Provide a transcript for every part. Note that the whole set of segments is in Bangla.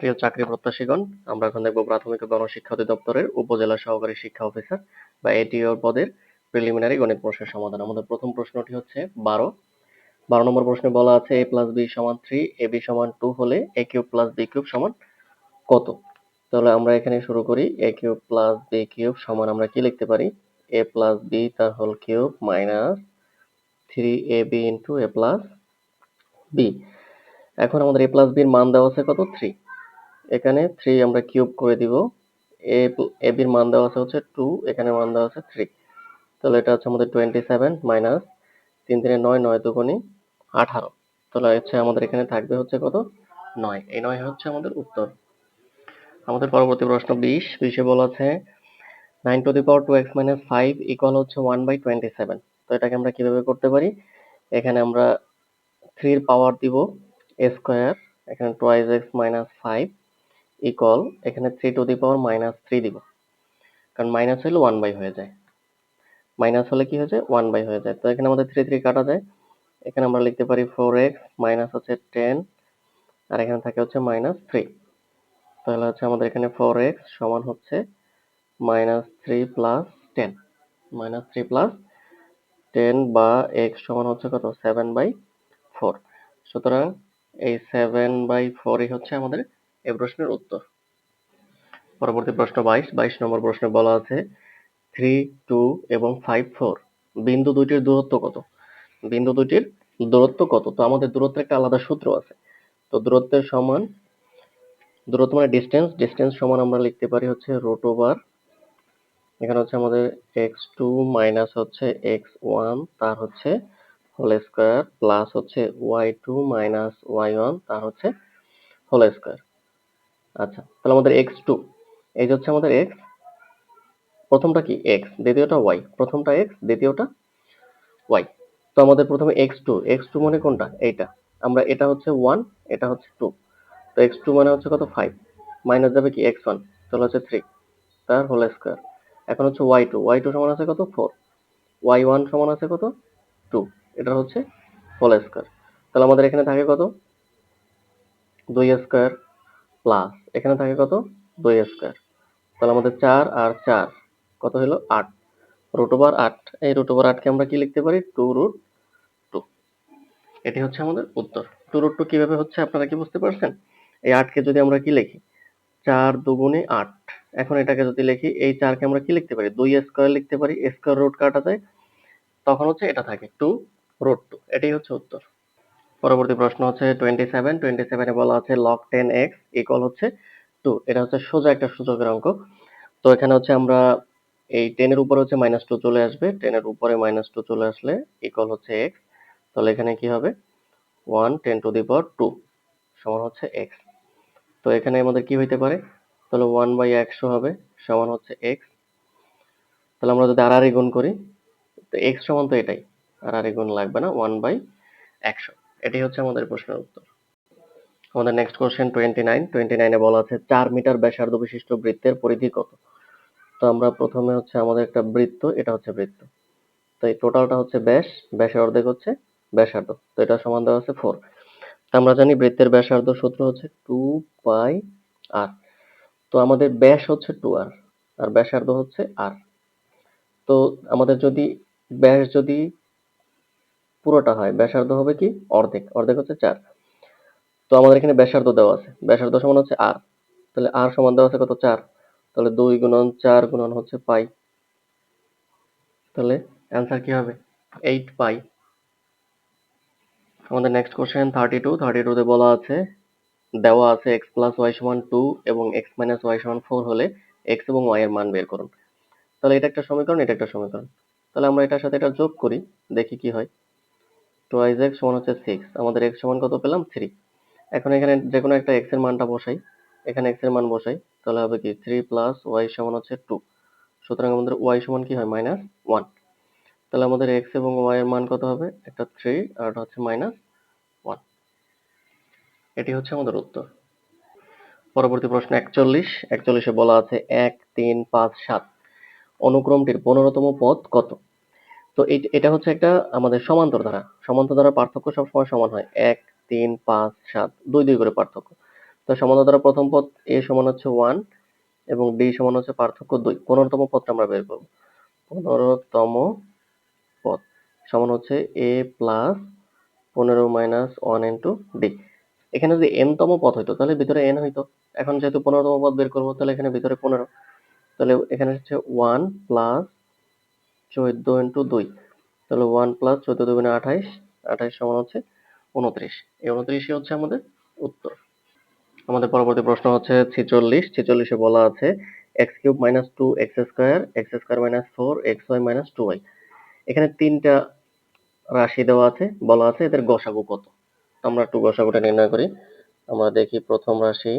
প্রিয় চাকরি প্রত্যাশীগণ, আমরা এখন দেখব প্রাথমিক গণশিক্ষা অধিদপ্তরের উপজেলা সহকারী শিক্ষা অফিসার বা এটিওর পদের প্রিলিমিনারি গণিত প্রশ্নের সমাধান। আমাদের প্রথম প্রশ্নটি হচ্ছে বারো। বারো নম্বর প্রশ্নে বলা আছে এ প্লাস বি সমান থ্রি এ বি সমান টু হলে A cube plus B cube সমান কত? তাহলে আমরা এখানে শুরু করি A cube plus B cube সমান আমরা কি লিখতে পারি? এ প্লাস বি তার whole cube minus three A B into A plus B এখন আমাদের এ প্লাস বির মান দেওয়া আছে কত? থ্রি এখানে থ্রি আমরা কিউব করে দিব। এ এ বির মান দেওয়া আছে হচ্ছে টু এখানে মান দেওয়া আছে থ্রি তাহলে এটা হচ্ছে আমাদের টোয়েন্টি সেভেন মাইনাস তিন তিনে নয় নয় দুগুণি আঠারো। তাহলে হচ্ছে আমাদের এখানে থাকবে হচ্ছে কত? নয়। এই নয় হচ্ছে আমাদের উত্তর। আমাদের পরবর্তী প্রশ্ন বিশ। বিশে বলা আছে nine to the power two X minus five equal হচ্ছে ওয়ান বাই টোয়েন্টি সেভেন তো এটাকে আমরা কীভাবে করতে পারি? এখানে আমরা থ্রির পাওয়ার দিব এ স্কোয়ার এখানে twice X minus five equal এখানে three to the power minus three দিব। কারণ মাইনাস হলে ওয়ান বাই হয়ে যায়। মাইনাস হলে কি হয়ে যায়? ওয়ান বাই হয়ে যায়। তো এখানে আমাদের থ্রি থ্রি কাটা যায়। এখানে আমরা লিখতে পারি ফোর এক্স মাইনাস হচ্ছে টেন আর এখানে থাকে হচ্ছে মাইনাস থ্রি তাহলে হচ্ছে আমাদের এখানে ফোর এক্স সমান হচ্ছে minus three plus ten minus three plus ten বা এক্স সমান হচ্ছে কত? সেভেন বাই ফোর সুতরাং এই সেভেন বাই ফোরই হচ্ছে আমাদের এই প্রশ্নের উত্তর। পরবর্তী প্রশ্ন বাইশ। বাইশ নম্বর প্রশ্নে বলা আছে থ্রি টু এবং ফাইভ ফোর বিন্দু দুইটির দূরত্ব কত? বিন্দু দুইটির দূরত্ব কত? তো আমাদের দূরত্বের একটা আলাদা সূত্র আছে। তো দূরত্বের সমান, দূরত্ব মানে ডিস্টেন্স ডিস্টেন্স সমান আমরা লিখতে পারি হচ্ছে রুট ওভার এখানে হচ্ছে আমাদের এক্স টু মাইনাস হচ্ছে এক্স ওয়ান তার হচ্ছে হোল স্কোয়ার প্লাস হচ্ছে Y two minus Y one তার হচ্ছে হোল স্কোয়ার আচ্ছা তাহলে আমাদের এক্স টু এই যে হচ্ছে আমাদের এক্স প্রথমটা কি এক্স দ্বিতীয়টা ওয়াই প্রথমটা এক্স দ্বিতীয়টা ওয়াই তো আমাদের প্রথমে এক্স টু এক্স টু মানে কোনটা? এইটা, আমরা এটা হচ্ছে ওয়ান এটা হচ্ছে টু তো এক্স টু মানে হচ্ছে কত? ফাইভ মাইনাস যাবে কি? এক্স ওয়ান তাহলে হচ্ছে থ্রি তার হোল স্কোয়ার এখন হচ্ছে ওয়াই টু ওয়াই টু সমান আছে কত? ফোর ওয়াই ওয়ান সমান আছে কত? টু এটা হচ্ছে হোল স্কোয়ার তাহলে আমাদের এখানে থাকে কত? দুই স্কোয়ার প্লাস এখানে থাকে কত? দুই স্কোয়ার তাহলে আমাদের চার আর চার, কত হলো? আট। রুট ওভার আট। এই রুট ওভার আটকে আমরা কি লিখতে পারি? টু রুট টু এটি হচ্ছে আমাদের উত্তর। টু রুট টু কীভাবে হচ্ছে আপনারা কি বুঝতে পারছেন? এই আটকে যদি আমরা কি লিখি? চার দুগুণে আট। এখন এটাকে যদি লিখি, এই চারকে আমরা কি লিখতে পারি? দুই স্কোয়ার লিখতে পারি। স্কোয়ার রুট কাটা যায় তখন হচ্ছে এটা থাকে টু রুট টু এটাই হচ্ছে উত্তর। পরবর্তী প্রশ্ন হচ্ছে টোয়েন্টি সেভেন টোয়েন্টি সেভেনে বলা আছে লক টেন এক্স ইকুয়াল হচ্ছে টু এটা হচ্ছে সোজা একটা সূচকের অঙ্ক। তো এখানে হচ্ছে আমরা এই টেনের উপরে হচ্ছে মাইনাস টু চলে আসবে। টেনের উপরে মাইনাস টু চলে আসলে ইকুয়াল হচ্ছে এক্স তাহলে এখানে কি হবে? One ten to the power two সমান হচ্ছে এক্স তো এখানে আমাদের কি হইতে পারে? তাহলে ওয়ান বাই একশো হবে সমান হচ্ছে এক্স তাহলে আমরা যদি আর গুণ করি, তো এক্স সমান তো এটাই। আর আর গুণ লাগবে না ওয়ান বাই একশো। এটাই হচ্ছে আমাদের প্রশ্নের উত্তর। আমাদের next question twenty nine twenty নাইনে বলা আছে, চার মিটার ব্যাসার্ধ বিশিষ্ট বৃত্তের পরিধি কত? তো আমরা প্রথমে হচ্ছে আমাদের একটা বৃত্ত, এটা হচ্ছে বৃত্ত। তো এই টোটালটা হচ্ছে ব্যাস ব্যাসের অর্ধেক হচ্ছে ব্যাসার্ধ। তো এটা সমান দেওয়া আছে ফোর আমরা জানি বৃত্তের ব্যাসার্ধ সূত্র হচ্ছে টু পাই আর তো আমাদের ব্যাস হচ্ছে টু আর আর ব্যাসার্ধ হচ্ছে আর তো আমাদের যদি ব্যাস যদি পুরোটা হয়। ব্যাসার্ধ হবে কি? অর্ধেক। অর্ধেক হচ্ছে চার। তো আমাদের এখানে ব্যাসার্ধ দেওয়া আছে। ব্যাসার্ধ সমান হচ্ছে আর। তাহলে আর সমান দেওয়া আছে কত? চার। তাহলে দুই গুণন চার গুণন হচ্ছে পাই। তাহলে অ্যান্সার কি হবে? Eight pi. আমাদের next question thirty two thirty টুতে বলা আছে, দেওয়া আছে এক্স প্লাস ওয়াই সমান টু এবং এক্স মাইনাস ওয়াই সমান ফোর হলে এক্স এবং ওয়াই এর মান বের করুন। তাহলে এটা একটা সমীকরণ, এটা একটা সমীকরণ। তাহলে আমরা এটার সাথে এটা যোগ করি, দেখি কি হয়। টোয়াইজ এক্স সমান হচ্ছে সিক্স আমাদের এক্স সমান কত পেলাম? থ্রি এখন এখানে যে কোনো একটা এক্সের মানটা বসাই। এখানে এক্সের মান বসাই, তাহলে হবে কি? থ্রি প্লাস ওয়াই সমান হচ্ছে টু সুতরাং আমাদের ওয়াই সমান কি হয়? মাইনাস ওয়ান তাহলে আমাদের এক্স এবং ওয়াই এর মান কত হবে? একটা থ্রি আর একটা হচ্ছে মাইনাস ওয়ান এটি হচ্ছে আমাদের উত্তর। পরবর্তী প্রশ্ন, একচল্লিশ। একচল্লিশে বলা আছে এক, তিন, পাঁচ, সাত। অনুক্রমটির পনেরোতম পদ কত? তো এটা হচ্ছে একটা আমাদের সমান্তর ধারা। সমান্তর ধারা পার্থক্য সবসময় সমান হয়। এক, তিন, পাঁচ, সাত, দুই দুই করে পার্থক্য। তো সমান্তর দ্বারা প্রথম পদ এ সমান হচ্ছে ওয়ান এবং ডি সমান হচ্ছে পার্থক্য দুই। পনেরোতম পদটা আমরা বের করব। পনেরোতম পদ সমান হচ্ছে এ প্লাস পনেরো মাইনাস ওয়ান ইন্টু ডি এখানে যদি এন তম পদ হইতো, তাহলে ভিতরে এন হইতো। এখন যেহেতু পনেরোতম পদ বের করব, তাহলে এখানে ভিতরে পনেরো। তাহলে এখানে হচ্ছে ওয়ান প্লাস চোদ্দ ইন্টু দুই, তাহলে ওয়ান প্লাস চোদ্দ দুগুণে আঠাইশ আঠাইশ সমান হচ্ছে উনত্রিশ। এই উনত্রিশই হচ্ছে আমাদের উত্তর। আমাদের পরবর্তী প্রশ্ন হচ্ছে ছেচল্লিশ, ছেচল্লিশে বলা আছে X cube minus two X square X square minus four X Y minus two Y এখানে তিনটা রাশি দেওয়া আছে, বলা আছে এদের গসাগু কত। আমরা একটু গসাগুটা নির্ণয় করি। আমরা দেখি প্রথম রাশি,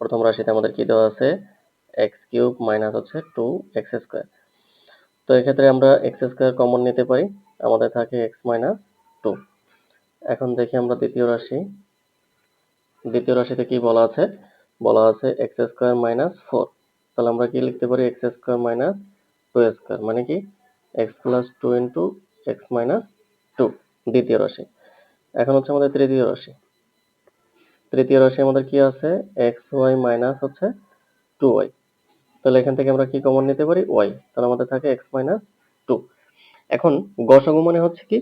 প্রথম রাশিতে আমাদের কি দেওয়া আছে? এক্স কিউব মাইনাস হচ্ছে টু এক্স স্কোয়ার তো এক্ষেত্রে আমরা এক্স স্কোয়ার কমন নিতে পারি। আমাদের থাকে এক্স মাইনাস টু এখন দেখি আমরা দ্বিতীয় রাশি। দ্বিতীয় রাশিতে কি বলা আছে? বলা আছে এক্স স্কোয়ার মাইনাস ফোর তাহলে আমরা কি লিখতে পারি? X square minus two square মানে কি? X plus two into X minus two দ্বিতীয় রাশি। এখন হচ্ছে আমাদের তৃতীয় রাশি। তৃতীয় রাশি আমাদের কি আছে? এক্স ওয়াই মাইনাস হচ্ছে টু ওয়াই তাহলে এখান থেকে আমরা কি কমন নিতে পারি? ওয়াই তাহলে আমাদের থাকে এক্স মাইনাস টু এখন গসাগু মানে হচ্ছে কি?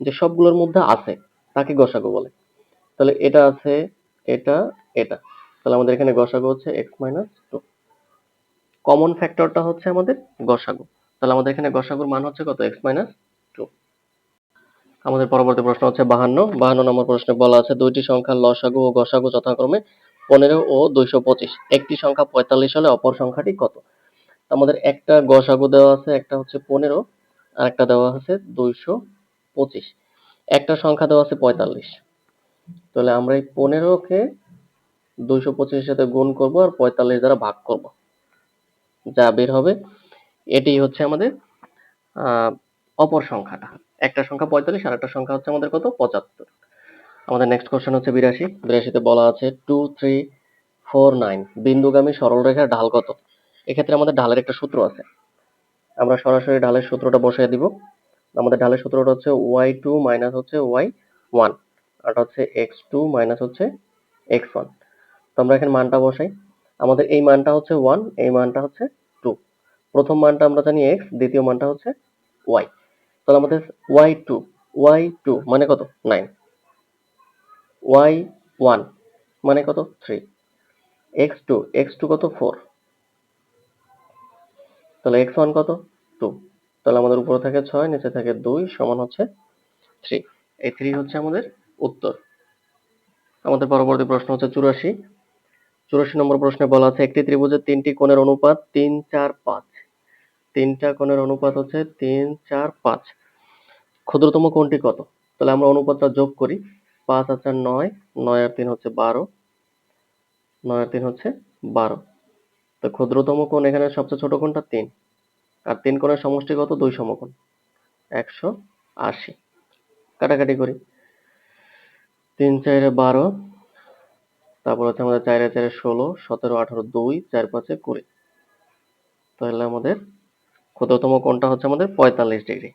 যে সবগুলোর মধ্যে আছে, তাকে গসাগু বলে। তাহলে এটা আছে, এটা এটা। তাহলে আমাদের এখানে গসাগু হচ্ছে এক্স মাইনাস টু কমন ফ্যাক্টরটা হচ্ছে আমাদের গসাগু। তাহলে আমাদের এখানে গসাগুর মান হচ্ছে কত? এক্স মাইনাস টু আমাদের পরবর্তী প্রশ্ন হচ্ছে বাহান্ন। বাহান্ন নম্বর প্রশ্নে বলা আছে, দুইটি সংখ্যার লসাগু ও গসাগু যথাক্রমে পনেরো ও দুইশো পঁচিশ। একটি সংখ্যা পঁয়তাল্লিশ হলে অপর সংখ্যাটি কত? আমাদের একটা গসাগু দেওয়া আছে, একটা হচ্ছে পনেরো, আর একটা দেওয়া আছে দুইশো পঁচিশ। একটা সংখ্যা দেওয়া আছে পঁয়তাল্লিশ। তাহলে আমরা এই পনেরোকে দুইশো পঁচিশের সাথে গুণ করব আর পঁয়তাল্লিশ দ্বারা ভাগ করব। যা বের হবে এটি হচ্ছে আমাদের অপর সংখ্যাটা। একটা সংখ্যা পঁয়তাল্লিশ আর একটা সংখ্যা হচ্ছে আমাদের কত? পঁচাত্তর। আমাদের নেক্সট কোশ্চেন হচ্ছে বিরাশি। বিরাশিতে বলা আছে টু থ্রি ফোর নাইন বিন্দুগামী সরলরেখার ঢাল কত? এক্ষেত্রে আমাদের ঢালের একটা সূত্র আছে। আমরা সরাসরি ঢালের সূত্রটা বসিয়ে দিব। আমাদের ঢালের সূত্রটা হচ্ছে ওয়াই টু মাইনাস হচ্ছে ওয়াই ওয়ান আর হচ্ছে এক্স টু মাইনাস হচ্ছে এক্স ওয়ান তো আমরা এখানে মানটা বসাই। আমাদের এই মানটা হচ্ছে ওয়ান এই মানটা হচ্ছে টু প্রথম মানটা আমরা জানি এক্স দ্বিতীয় মানটা হচ্ছে ওয়াই তাহলে আমাদের ওয়াই টু ওয়াই টু মানে কত? নাইন ওয়াই ওয়ান মানে কত? Three. X two X two কত? ফোর। তাহলে এক্স ওয়ান কত? টু। তাহলে আমাদের উপরে থাকে ছয়, নিচে থাকে দুই, সমান হচ্ছে থ্রি। এই থ্রি হচ্ছে আমাদের উত্তর। আমাদের পরবর্তী প্রশ্ন হচ্ছে চুরাশি। চুরাশি নম্বর প্রশ্নে বলা আছে, একটি ত্রিভুজের তিনটি কোণের অনুপাত তিন, চার, পাঁচ। তিনটা কোণের অনুপাত হচ্ছে তিন, চার, পাঁচ। ক্ষুদ্রতম কোণটি কত? তাহলে আমরা অনুপাতটা যোগ করি। পাঁচ চার নয় নয় আর তিন হচ্ছে বারো, নয় আর তিন হচ্ছে বারো। তো ক্ষুদ্রতম কোণ এখানে সবচেয়ে ছোট কোণটা তিন, আর তিন কোণের সমষ্টি কত দুই সমকোণ, একশো আশি। কাটাকাটি করি। তিন, চারে, বারো, তারপর হচ্ছে আমাদের চারে চারে, ষোলো, সতেরো, আঠারো, দুই, চার, পাঁচে, কুড়ি। তাহলে আমাদের ক্ষুদ্রতম কোণটা হচ্ছে আমাদের পঁয়তাল্লিশ ডিগ্রি।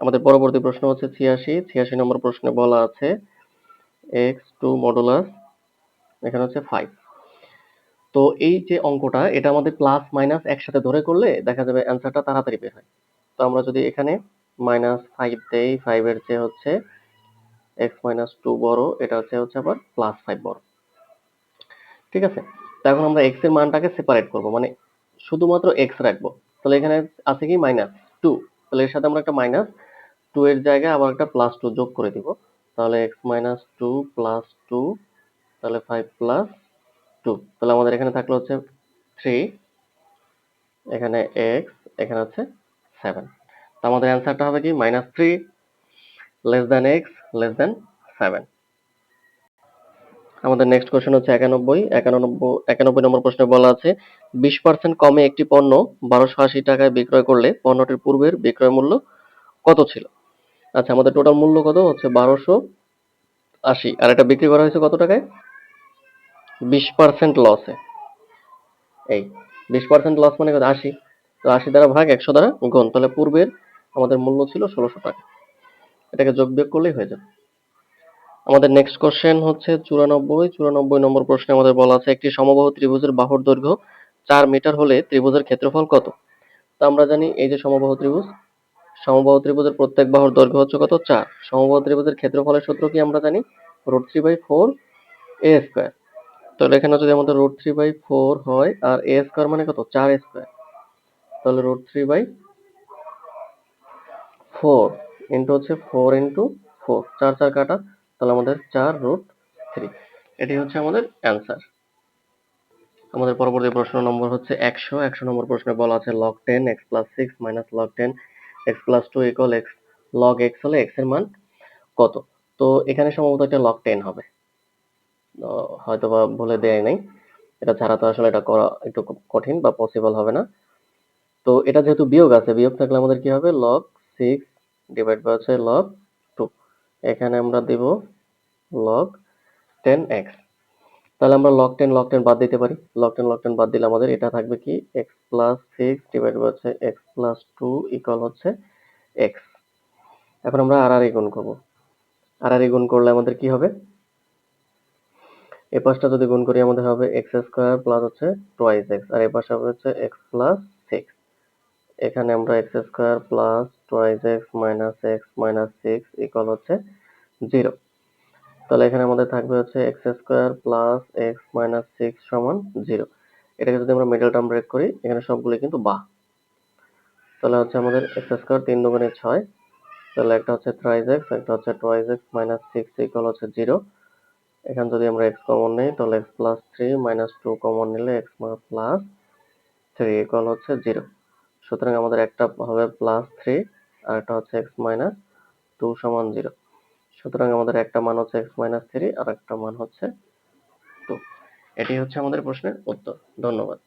আমাদের পরবর্তী প্রশ্ন হচ্ছে ছিয়াশি। ছিয়াশি নম্বর প্রশ্নে বলা আছে এক্স টু মডুলাস এখানে হচ্ছে ফাইভ তো এই যে অঙ্কটা, এটা আমাদের প্লাস মাইনাস একসাথে ধরে করলে দেখা যাবে অ্যান্সারটা তাড়াতাড়ি বের হয়। তো আমরা যদি এখানে মাইনাস ফাইভ দেই ফাইভের চেয়ে হচ্ছে এক্স মাইনাস টু বড়, এটা হচ্ছে হচ্ছে আবার প্লাস ফাইভ বড়। ঠিক আছে? তো এখন আমরা এক্সের মানটাকে সেপারেট করব মানে শুধুমাত্র এক্স রাখব। তাহলে এখানে আছে কি? মাইনাস টু তাহলে এর সাথে আমরা একটা মাইনাস টু এর জায়গায় আবার একটা প্লাস টু যোগ করে দিব। তাহলে X minus two plus two তাহলে ফাইভ প্লাস টু তাহলে আমাদের এখানে থাকল হচ্ছে থ্রি এখানে এক্স এখানে হচ্ছে সেভেন তো আমাদের অ্যান্সারটা হবে কি minus three less than X less than seven আমাদের নেক্সট কোশ্চেন হচ্ছে একানব্বই। একানব্বই একানব্বই নম্বর প্রশ্নে বলা আছে, বিশ পার্সেন্ট কমে একটি পণ্য বারোশো আশি টাকায় বিক্রয় করলে পণ্যটির পূর্বের বিক্রয় মূল্য কত ছিল? আচ্ছা আমাদের টোটাল মূল্য কত? হচ্ছে বারোশো আশি। আর এটা বিক্রি করা হয়েছে কত টাকায়? বিশ পার্সেন্ট লসে এই, বিশ পার্সেন্ট লস মানে কত? আশি। তো আশি দ্বারা ভাগ একশো দ্বারা গুণ। তাহলে পূর্বের আমাদের মূল্য ছিল ষোলোশো টাকা। এটাকে যোগ বিয়োগ করলেই হয়ে যাবে। আমাদের নেক্সট কোশ্চেন হচ্ছে চুরানব্বই। চুরানব্বই নম্বর প্রশ্নে আমাদের বলা আছে, একটি সমবাহু ত্রিভুজের বাহুর দৈর্ঘ্য চার মিটার হলে ত্রিভুজের ক্ষেত্রফল কত? তো আমরা জানি এই যে সমবাহু ত্রিভুজ সমবাহু ত্রিভুজের প্রত্যেক বাহুর দৈর্ঘ্য হচ্ছে কত? চার। সমবাহু ত্রিভুজের ক্ষেত্রফলের সূত্র কি আমরা জানি? Root three by four A square. তাহলে এখানে যদি আমাদের রুট থ্রি বাই ফোর হয়, আর এ স্কোয়ার মানে কত? চার স্কোয়ার। তাহলে root three by four into হচ্ছে ফোর ইন্টু ফোর। চার চার কাটা, তাহলে আমাদের চার রুট থ্রি। এটি হচ্ছে আমাদের অ্যান্সার। আমাদের পরবর্তী প্রশ্ন নম্বর হচ্ছে একশো। একশো নম্বর প্রশ্নে বলা আছে log ten X plus six minus log ten X plus two equal X log X হলে এক্সের মান কত? তো এখানে সম্ভবত একটা লগ টেন হবে। হয়তো বা বলে দেয় নাই। এটা ছাড়া তো আসলে এটা করা একটু কঠিন বা পসিবল হবে না। তো এটা যেহেতু বিয়োগ আছে, বিয়োগ থাকলে আমাদের কি হবে? লগ সিক্স ডিভাইড বাই হচ্ছে লগ টু এখানে আমরা দিব লগ টেন এক্স তাহলে আমরা লক টেন লক টেন বাদ দিতে পারি। লগ টেন লগ টেন বাদ দিলে আমাদের এটা থাকবে কি? এক্স প্লাস সিক্স ডিভাইড হচ্ছে এক্স প্লাস টু ইকুয়াল হচ্ছে এক্স এখন আমরা আর আর গুণ করব। আর আর গুণ করলে আমাদের কি হবে? এই পাশটা যদি গুণ করি, আমাদের হবে এক্স স্কোয়ার প্লাস হচ্ছে টোয়াইস এক্স আর এই পাশে হবে হচ্ছে এক্স প্লাস সিক্স এখানে আমরা X square plus twice X minus X minus six equal হচ্ছে জিরো তাহলে এখানে আমাদের থাকবে হচ্ছে X square plus X minus six সমান জিরো এটাকে যদি আমরা মিডল টার্ম ব্রেক করি, এখানে সবগুলো কিন্তু বা। তাহলে হচ্ছে আমাদের এক্স স্কোয়ার তিন দুগুণে ছয়, তাহলে একটা হচ্ছে থ্রাইজ এক্স একটা হচ্ছে twice X minus six equal হচ্ছে জিরো এখানে যদি আমরা এক্স কমন নিই, তাহলে X plus three minus two common নিলে এক্স প্লাস থ্রি ইকুয়াল হচ্ছে জিরো সুতরাং আমাদের একটা হবে প্লাস থ্রি আর একটা হচ্ছে এক্স মাইনাস টু সমান জিরো সুতরাং আমাদের একটা মান হচ্ছে এক্স মাইনাস থ্রি আর একটা মান হচ্ছে টু এটি হচ্ছে আমাদের প্রশ্নের উত্তর। ধন্যবাদ।